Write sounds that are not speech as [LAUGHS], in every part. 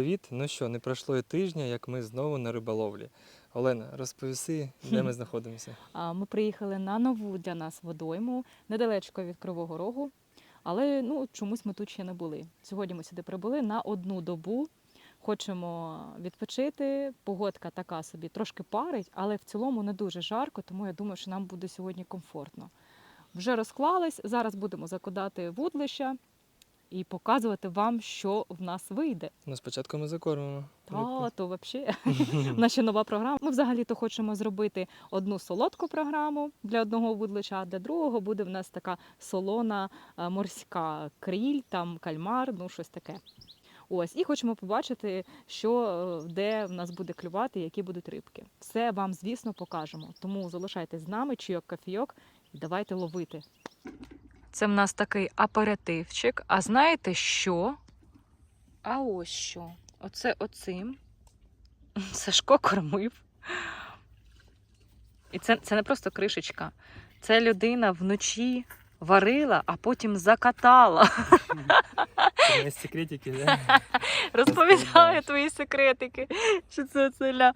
привіт! Ну що, не пройшло і тижня, як ми знову на риболовлі. Олена, розповіси, де ми [LAUGHS] знаходимося. А, Ми приїхали на нову для нас водойму недалечко від Кривого Рогу, але ну, чомусь ми тут ще не були. Сьогодні ми сюди прибули на одну добу. Хочемо відпочити. Погодка така собі трошки парить, але в цілому не дуже жарко, тому я думаю, що нам буде сьогодні комфортно. Вже розклались. Зараз будемо закладати вудлища і показувати вам, що в нас вийде. Ну, спочатку ми закормимо. Та, то взагалі [LAUGHS] [LAUGHS] наша нова програма. Ми взагалі-то хочемо зробити одну солодку програму для одного вудлича, а для другого буде в нас така солона е, морська кріль, там кальмар, ну щось таке. Ось, і хочемо побачити, що е, де в нас буде клювати, які будуть рибки. Все вам, звісно, покажемо. Тому залишайтесь з нами, чайок, кофійок, і давайте ловити. Це в нас такий аперитивчик. А знаєте що? А ось що. Оце оцим [LAUGHS] Сашко кормив. І це, це не просто кришечка. Це людина вночі варила, а потім закатала. Це секретики, да? [LAUGHS] Розповідає твої секретики, що це оцеля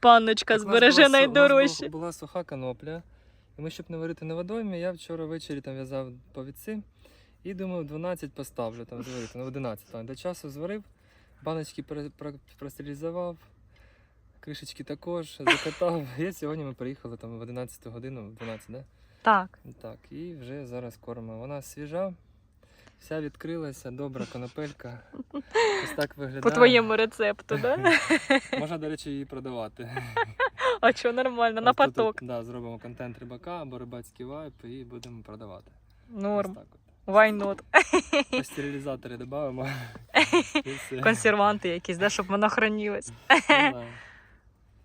панночка збереже найдорожче. була суха канопля. Ми, щоб не варити на водоймі, я вчора ввечері там в'язав повідці. І думав, 12 поставлю там зварити, ну в 11. Там, до часу зварив, баночки про- про- простерилізував, кришечки також, закатав. [LAUGHS] І сьогодні ми приїхали там в 11 годину, в 12, да? Так. Так, і вже зараз кормимо. Вона свіжа, вся відкрилася, добра конопелька. Ось так виглядає. По твоєму рецепту, да? [LAUGHS] Можна, до речі, її продавати. [LAUGHS] А що нормально, на Ось тут, поток. Да, зробимо контент рибака або рибацький вайп і будемо продавати. Норм. Ось так от. Why not? Пастерилізатори додамо. [LAUGHS] Консерванти якісь, да, щоб воно хранилось. Ну.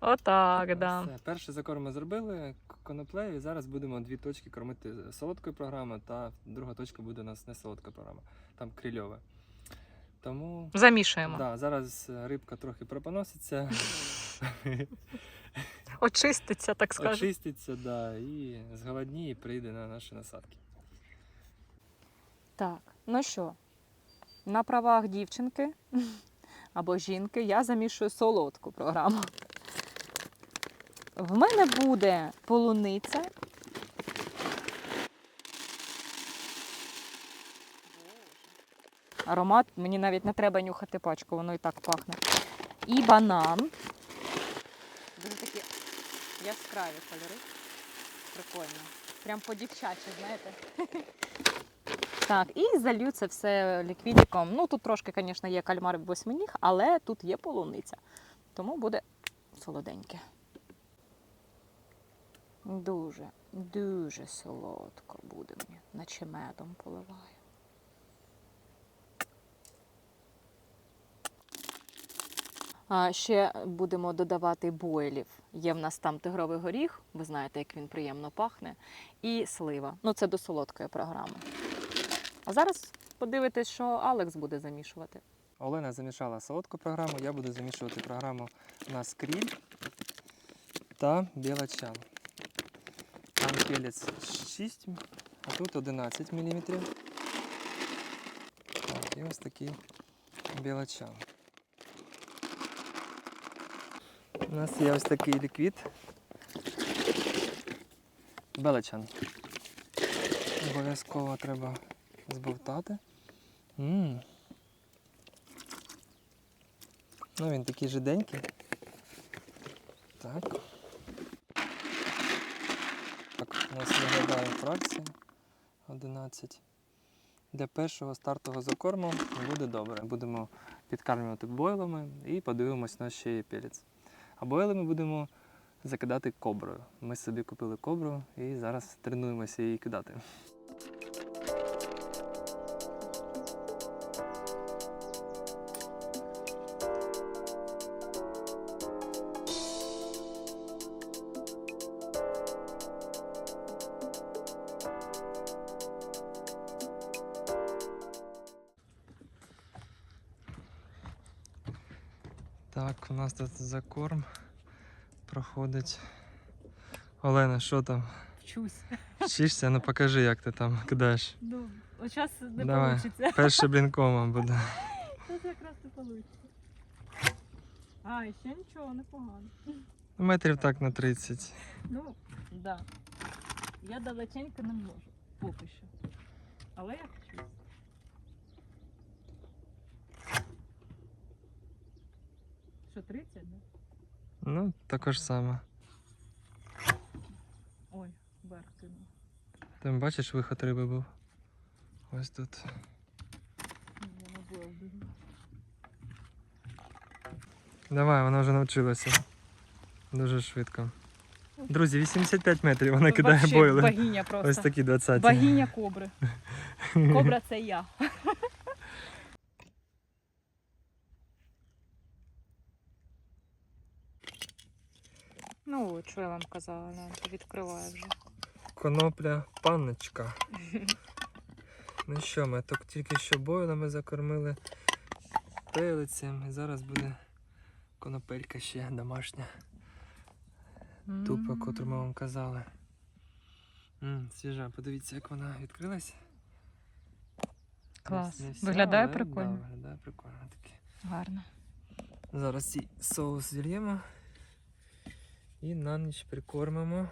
[LAUGHS] Отак, да. Все. Перший закорм ми зробили коноплею, і зараз будемо дві точки кормити солодкою програмою, та друга точка буде у нас не солодка програма, там крильова. Тому Замішуємо. да, зараз е, рибка трохи пропоноситься, [LAUGHS] Очиститься, так скажемо. очиститься, да, і зголодніє і прийде на наші насадки. Так, ну що, на правах дівчинки [LAUGHS] або жінки я замішую солодку програму. В мене буде полуниця. Аромат, мені навіть не треба нюхати пачку, воно і так пахне. І банан. Яскраві кольори. Прикольно. Прям по-дівчачі, знаєте. [LAUGHS] Так, і залью це все ліквідіком. Ну, тут трошки, звісно, є кальмар восьминіг, але тут є полуниця. Тому буде солоденьке. Дуже, дуже солодко буде мені, наче медом поливаю. Ще будемо додавати бойлів. Є в нас там тигровий горіх, ви знаєте, як він приємно пахне, і слива. Ну, це до солодкої програми. А зараз подивитесь, що Алекс буде замішувати. Олена замішала солодку програму, я буду замішувати програму на скріль та білачан. Там пелець 6, а тут 11 мм. Так, і ось такий білачан. У нас є ось такий ліквід. Белачан. Обов'язково треба збовтати. М. Ну, він такий жиденький. Так. Так, у нас виглядає фракція 11. Для першого стартового закорму буде добре. Будемо підкармлювати бойлами і подивимось на ще є пелець. А бойли ми будемо закидати коброю. Ми собі купили кобру і зараз тренуємося її кидати. Тут закорм проходить. Олена, що там? Вчусь. Вчишся? Ну покажи, як ти там кидаєш. Ну, от зараз не Давай. вийде. Перше [LAUGHS] блінкома буде. Зараз якраз не вийде. А, ще нічого, непогано. Метрів так на 30. Ну, так. Да. Я далеченько не можу, поки що. Але я хочу. Що, 30, да? Ну, також саме. Ой, вверх кинув. Там бачиш, виход риби був. Ось тут. Давай, вона вже навчилася. Дуже швидко. Друзі, 85 метрів вона кидає бойли. Богиня просто. Ось такі 20. Богиня кобри. [LAUGHS] Кобра це я. Ну, от, що я вам казала, гляньте, відкриваю вже. Конопля панночка. [LAUGHS] Ну що, ми так тільки що бойлами закормили пелицем. І зараз буде конопелька ще домашня. Тупа, котру ми вам казали. М, свіжа, подивіться, як вона відкрилась. Клас. Не- не вся, Виглядає але, прикольно. Да, виглядає прикольно таке. Гарно. Зараз цей соус зільємо і на ніч прикормимо.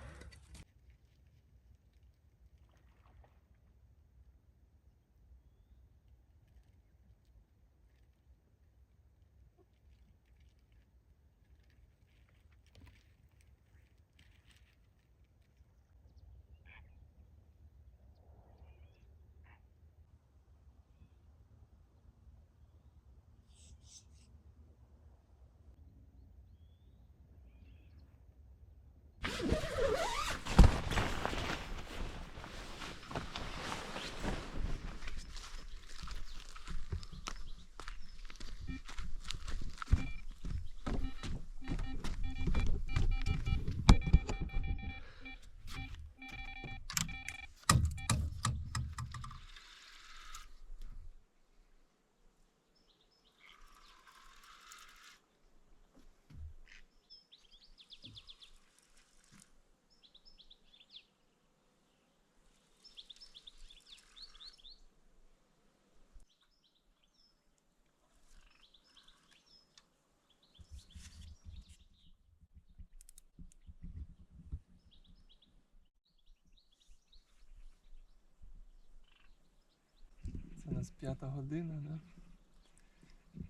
Це у нас п'ята година, да?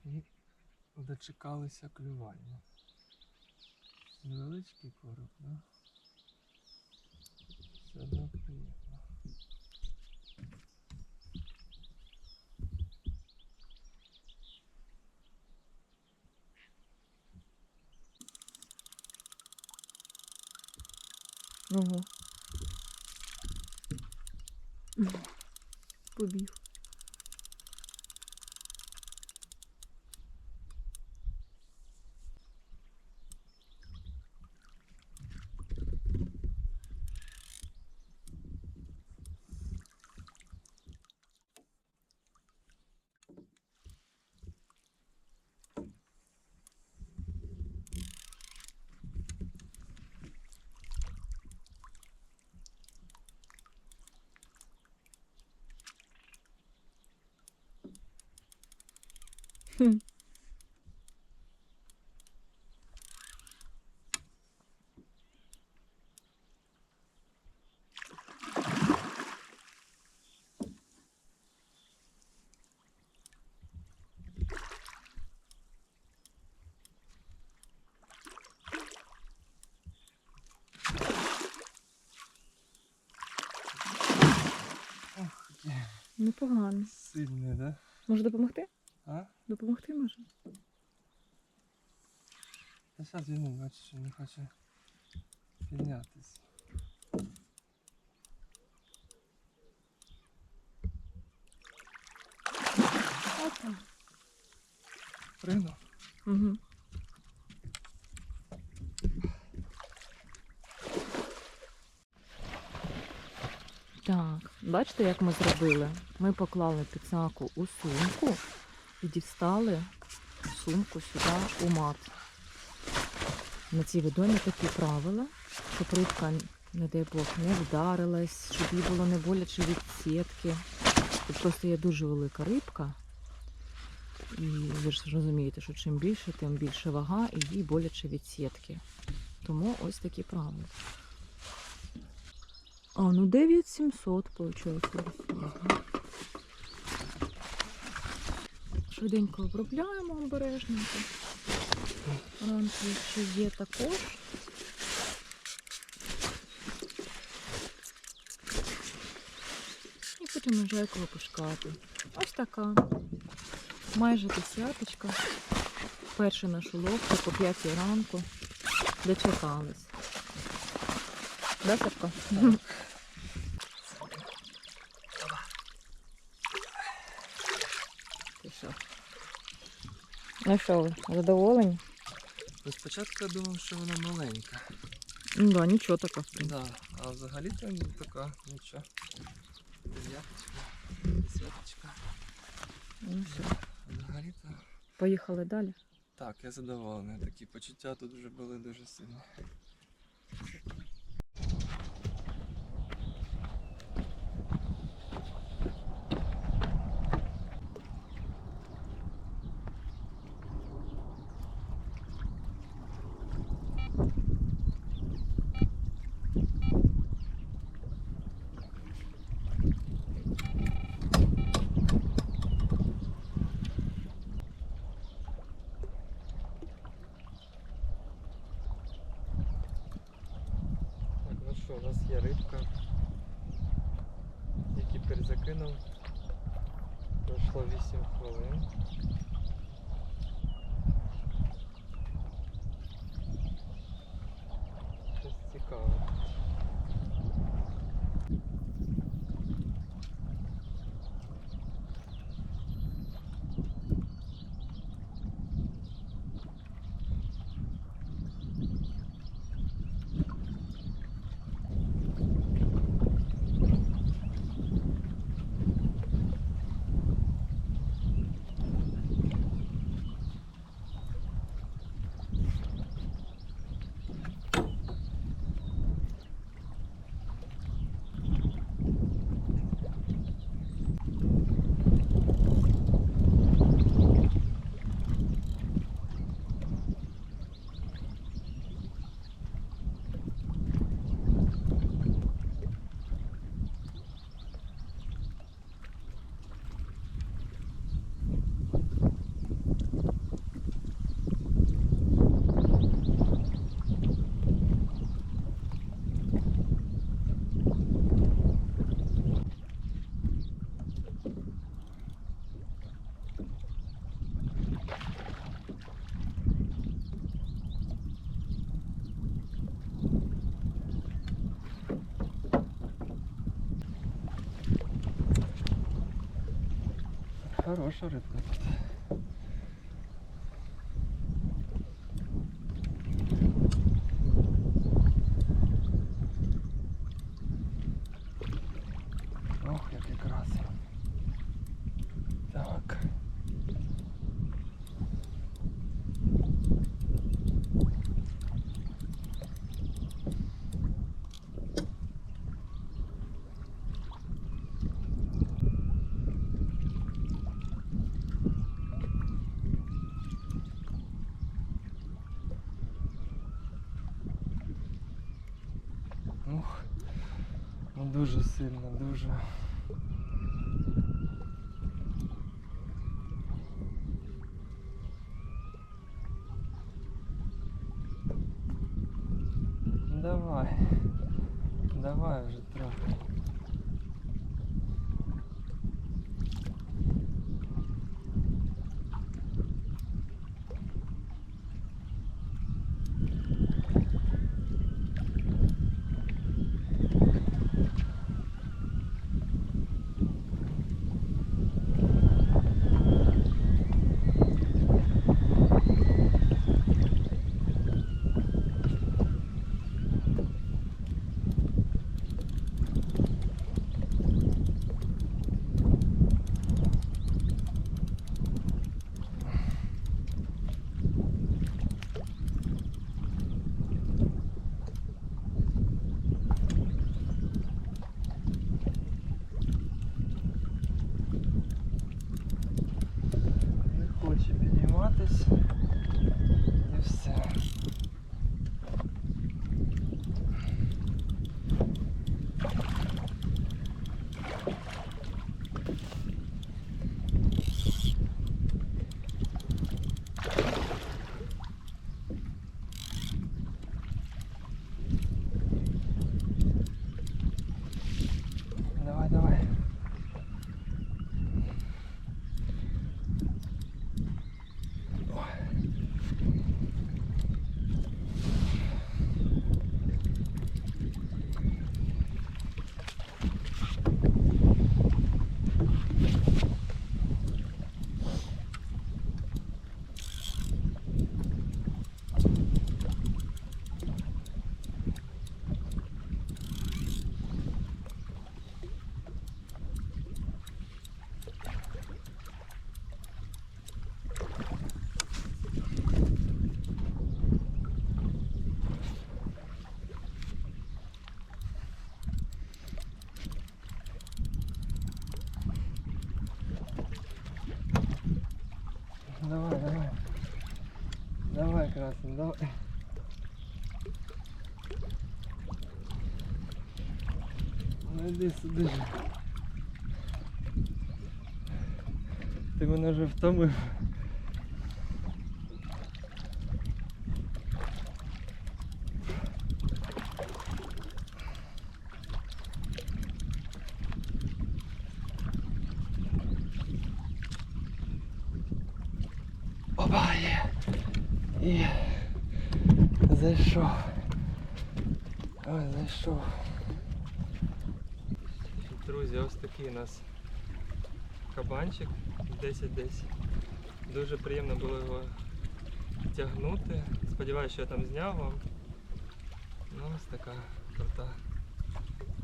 І дочекалися клювання. Невеличкий короб, да? Все приємно. Ого. Побіг. Ох, Непогано. сильний, да? Може? Допомогти може? Та зараз він бачиш, що не хоче піднятися. Пригнув. Угу. Так, бачите, як ми зробили? Ми поклали піцаку у сумку і дістали сумку сюди у мат. На цій відомі такі правила, щоб рибка, не дай Бог, не вдарилась, щоб їй було не боляче від сітки. Тут просто є дуже велика рибка. І ви ж розумієте, що чим більше, тим більше вага і їй боляче від сітки. Тому ось такі правила. А, ну 9700, виходить. Швиденько обробляємо обережненько. Ранки ще є також. І потім вже як випускати. Ось така. Майже десяточка. Перша наша ловка по 5 ранку. Дочекались. Да, Сашко? Ну що задоволені? Ну, спочатку я думав, що вона маленька. Ну да, нічого така. Да, а взагалі то така, нічого. Дев'яточка, десяточка. Ну все. Взагалі то. Поїхали далі. Так, я задоволений. Такі почуття тут вже були дуже сильні. Хороша рибка тут. Дуже сильно, дуже. Давай. Давай вже трохи. займатися і все. Прекрасно, давай. Ну іди сюди. Ти мене вже втомив. Опа, є. І зайшов. Ой, зайшов. Друзі, ось такий у нас кабанчик 10-10. Дуже приємно було його тягнути. Сподіваюся, що я там зняв вам. Ну, ось така крута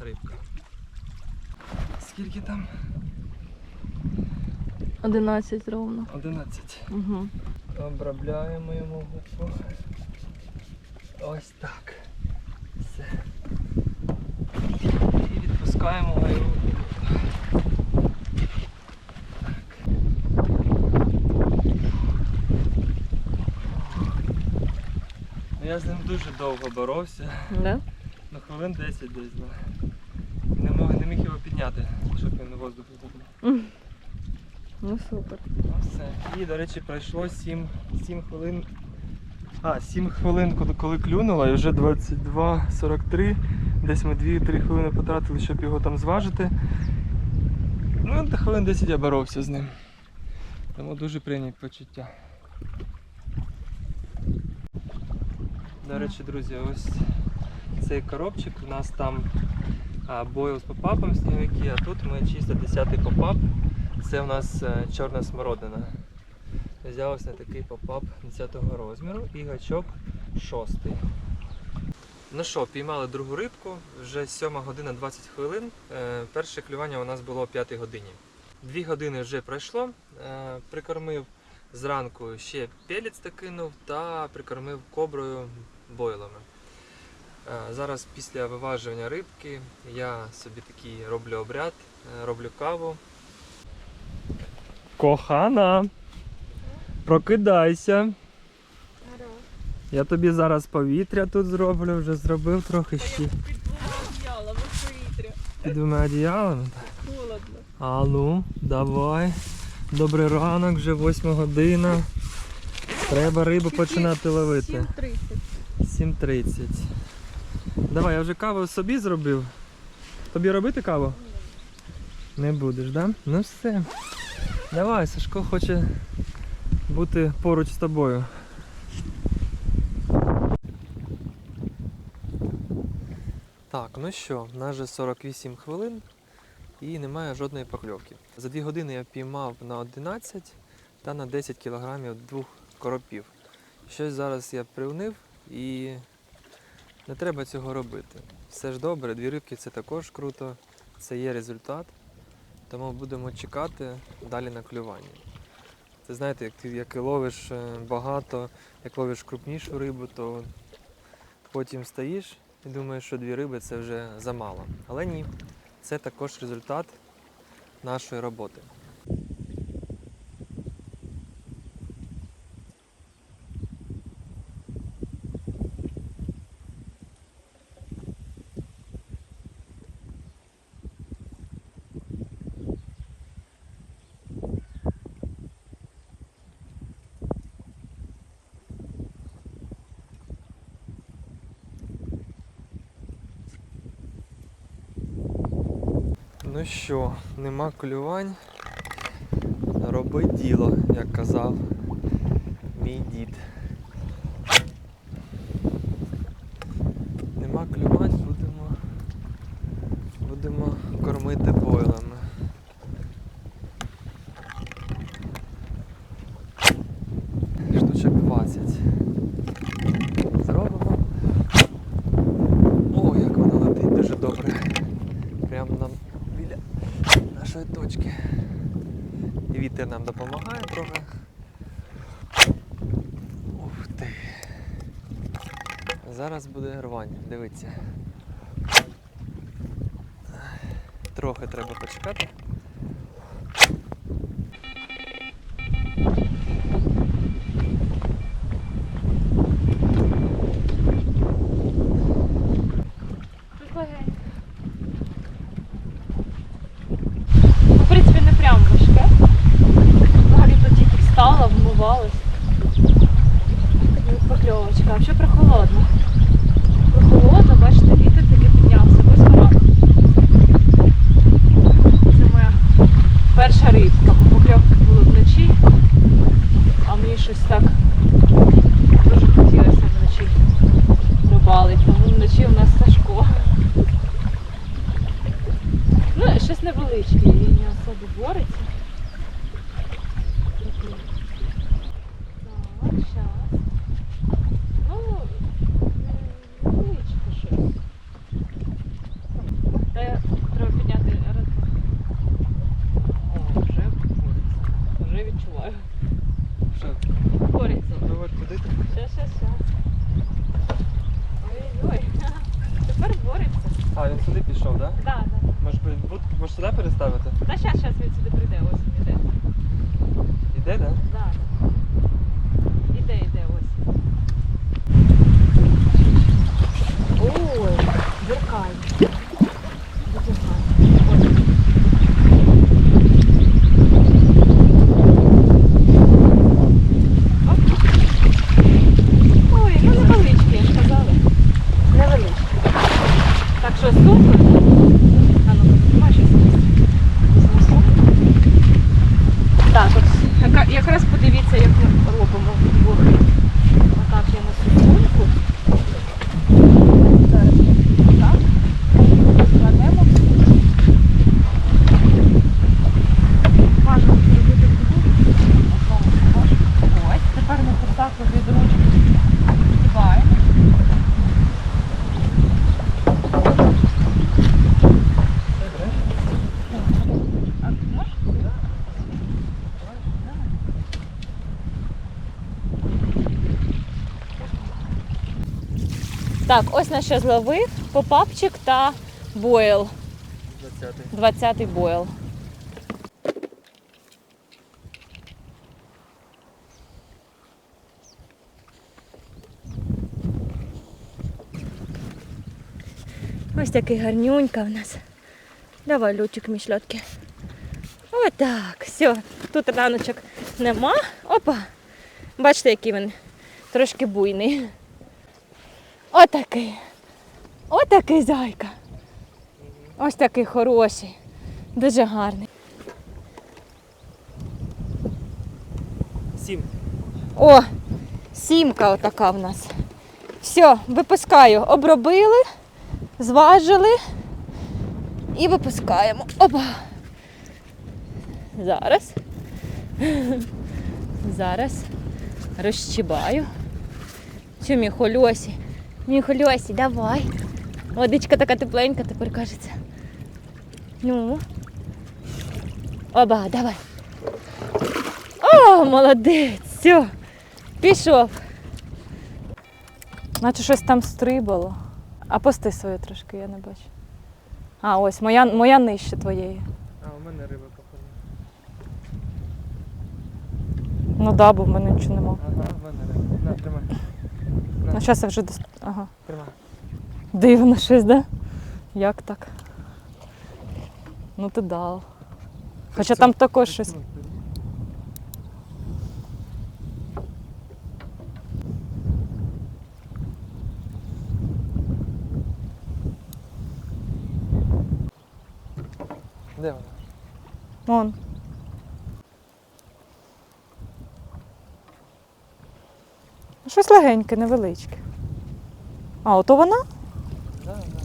рибка. Скільки там? 11 ровно. 11. Угу. Обробляємо йому губку. Ось так. Все. І відпускаємо мою. Ну, Я з ним дуже довго боровся. Да? Ну хвилин 10 десь. Не мог, не міг його підняти, щоб він на воздух здобув. Ну супер. Ну все. І, до речі, пройшло 7, 7 хвилин. А, 7 хвилин, коли, клюнуло, і вже 22.43. Десь ми 2-3 хвилини потратили, щоб його там зважити. Ну, та хвилин 10 я боровся з ним. Тому дуже приємні почуття. До речі, друзі, ось цей коробчик. У нас там бойл з попапом сніговики, а тут ми чисто 10-й попап. Це у нас е, чорна смородина. Взяв ось на такий попап 10-го розміру і гачок 6. Ну що, піймали другу рибку, вже 7 година 20 хвилин. Е, Перше клювання у нас було о 5 годині. Дві години вже пройшло. Е, Прикормив зранку ще пелець кинув та прикормив коброю бойлами. Зараз після виважування рибки я собі такий роблю обряд, роблю каву. Кохана, прокидайся. Я тобі зараз повітря тут зроблю, вже зробив трохи ще Під двома одіялами повітря. під двома одіялами. Холодно. А ну, давай. Добрий ранок, вже 8 година. Треба рибу починати ловити. 7.30. 7.30. Давай, я вже каву собі зробив. Тобі робити каву? Не будеш, да? Ну все. Давай, Сашко хоче бути поруч з тобою. Так, ну що, в нас вже 48 хвилин і немає жодної покльовки. За 2 години я піймав на 11 та на 10 кілограмів двох коропів. Щось зараз я привнив і не треба цього робити. Все ж добре, дві рибки це також круто, це є результат. Тому будемо чекати далі на клювання. Це знаєте, як ти як ловиш е, багато, як ловиш крупнішу рибу, то потім стоїш і думаєш, що дві риби це вже замало. Але ні, це також результат нашої роботи. Ну що, нема клювань. Роби діло, як казав мій дід. Нема клювань, будемо, будемо кормити бойлами. Штучок 20. Зробимо. О, як воно летить дуже добре. Прямо нам біля І вітер нам допомагає трохи. Ух ти. Зараз буде рвань, дивіться. Трохи треба почекати. валиться. Вон вночі у нас Сашко. Ну, щось невеличке, він не особо бореться. Такий. Так, щас. Ну, м, невеличке щось. Та я- треба підняти раз. О, вже бореться. Вже відчуваю. Що, Бореться. куди ти? Ще, ще, ще. Ой-ой. Тепер бореться. А, він сюди пішов, так? Да, да. Може, Да. може сюди переставити? Та щас, щас він сюди прийде, ось він іде. Іде, так? Да, да. Іде, іде, ось. Ой, зеркаль. Дуже гарно. Ось. Оп. Ой, ну невеличкі, я ж казала. Невеличкі. Так що супер. А ну потримай щось. Візьму сумку. Так, от яка- якраз подивіться, як ми робимо вдвох. Отак я несу сумку. Зараз ми так складемо. Важко зробити вдвох. Ось, тепер ми так від ручки збиваємо. А можеш? Так, ось на що зловив попапчик та бойл. 20 20-й бойл. Ось такий гарнюнька в нас. Давай, Лючик, мішльотки. Отак, все. Тут раночок нема. Опа. Бачите, який він трошки буйний. Отакий. Отакий зайка. Ось такий хороший. Дуже гарний. Сім. О, сімка отака в нас. Все, випускаю. Обробили, зважили і випускаємо. Опа. Зараз. Зараз розчібаю. Що, мій хольосі? Мій давай. Водичка така тепленька тепер кажеться. Ну. Оба, давай. О, молодець, все. Пішов. Наче щось там стрибало. А пости свою трошки, я не бачу. А, ось, моя, моя нижче твоєї. А, у мене риба походу. Ну да, бо в мене нічого нема. Ага, у мене риба. На, тримай. Ну, зараз я вже дос... Ага. Тримай. Дивно щось, да? Як так? Ну ти дав. Хоча там також щось. Де вона? Вон. Щось легеньке, невеличке. А, ото вона? Да, да.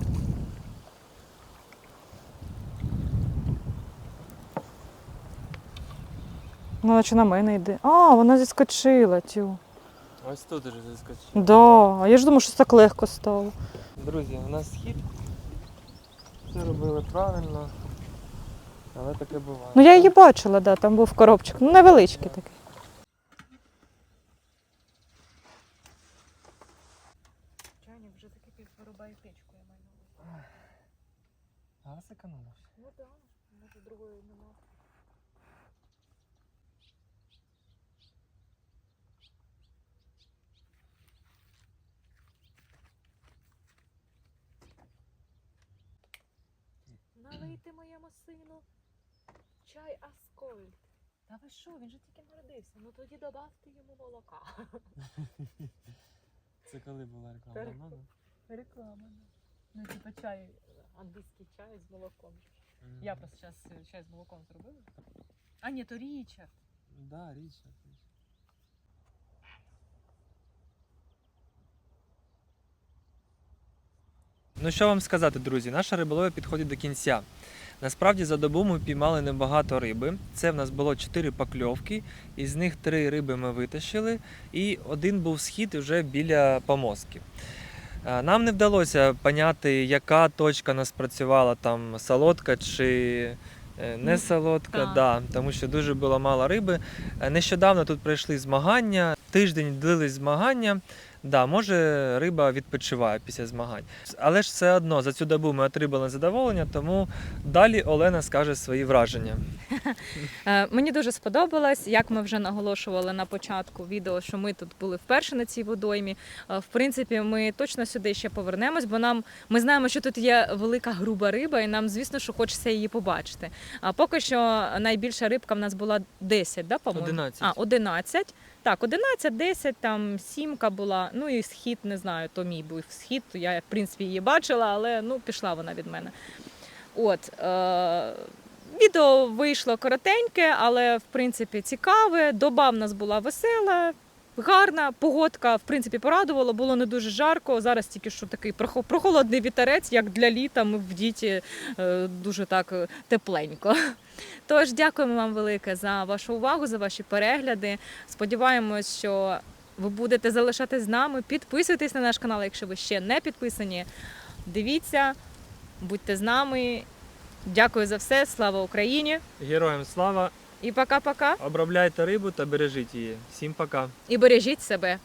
Ну, наче на мене йде. А, вона зіскочила, тю. Ось тут уже заскочив. Да. А я ж думаю, що так легко стало. Друзі, у нас хід. Все робили правильно. Але таке буває. Ну я її бачила, да, там був коробчик. Ну, невеличкий такий. Чайник вже такий вирубає печку, я маю. А зекономився. Ну так, може другої нема. Налийте моєму сину чай Аскольд. Та ви що, він же тільки народився. Ну тоді додавте йому молока. [LAUGHS] Це коли була реклама? Давно, да? Реклама. Ну, типа чай, англійський чай з молоком. Мгм. Я просто зараз чай з молоком зробила. А ні, то Річард. Да, річ. Ну що вам сказати, друзі, наша риболовля підходить до кінця. Насправді за добу ми піймали небагато риби. Це в нас було 4 покльовки, із них 3 риби ми витащили, і один був схід вже біля помозки. Е, Нам не вдалося поняти, яка точка нас працювала, там солодка чи е, не солодка, да, тому що дуже було мало риби. Е, Нещодавно тут пройшли змагання, тиждень длились змагання. Да, може риба відпочиває після змагань. Але ж все одно за цю добу ми отримали задоволення, тому далі Олена скаже свої враження. Е, Мені дуже сподобалось, як ми вже наголошували на початку відео, що ми тут були вперше на цій водоймі. Е, В принципі, ми точно сюди ще повернемось, бо нам ми знаємо, що тут є велика груба риба, і нам, звісно, що хочеться її побачити. А поки що найбільша рибка в нас була 10, да, по-моєму? 11. А, 11. Так, 11, 10, там сімка була. Ну і схід, не знаю, то мій був схід. Я, в принципі, її бачила, але ну, пішла вона від мене. От. Е- Відео вийшло коротеньке, але в принципі цікаве. Доба в нас була весела, гарна. Погодка, в принципі, порадувала, було не дуже жарко. Зараз тільки що такий прохолодний вітерець, як для літа. Ми в діті е, дуже так е, тепленько. Тож дякуємо вам велике за вашу увагу, за ваші перегляди. Сподіваємось, що ви будете залишатись з нами. Підписуйтесь на наш канал, якщо ви ще не підписані. Дивіться, будьте з нами. Дякую за все. Слава Україні! Героям слава! І пока-пока. Обробляйте рибу та бережіть її. Всім пока! І бережіть себе.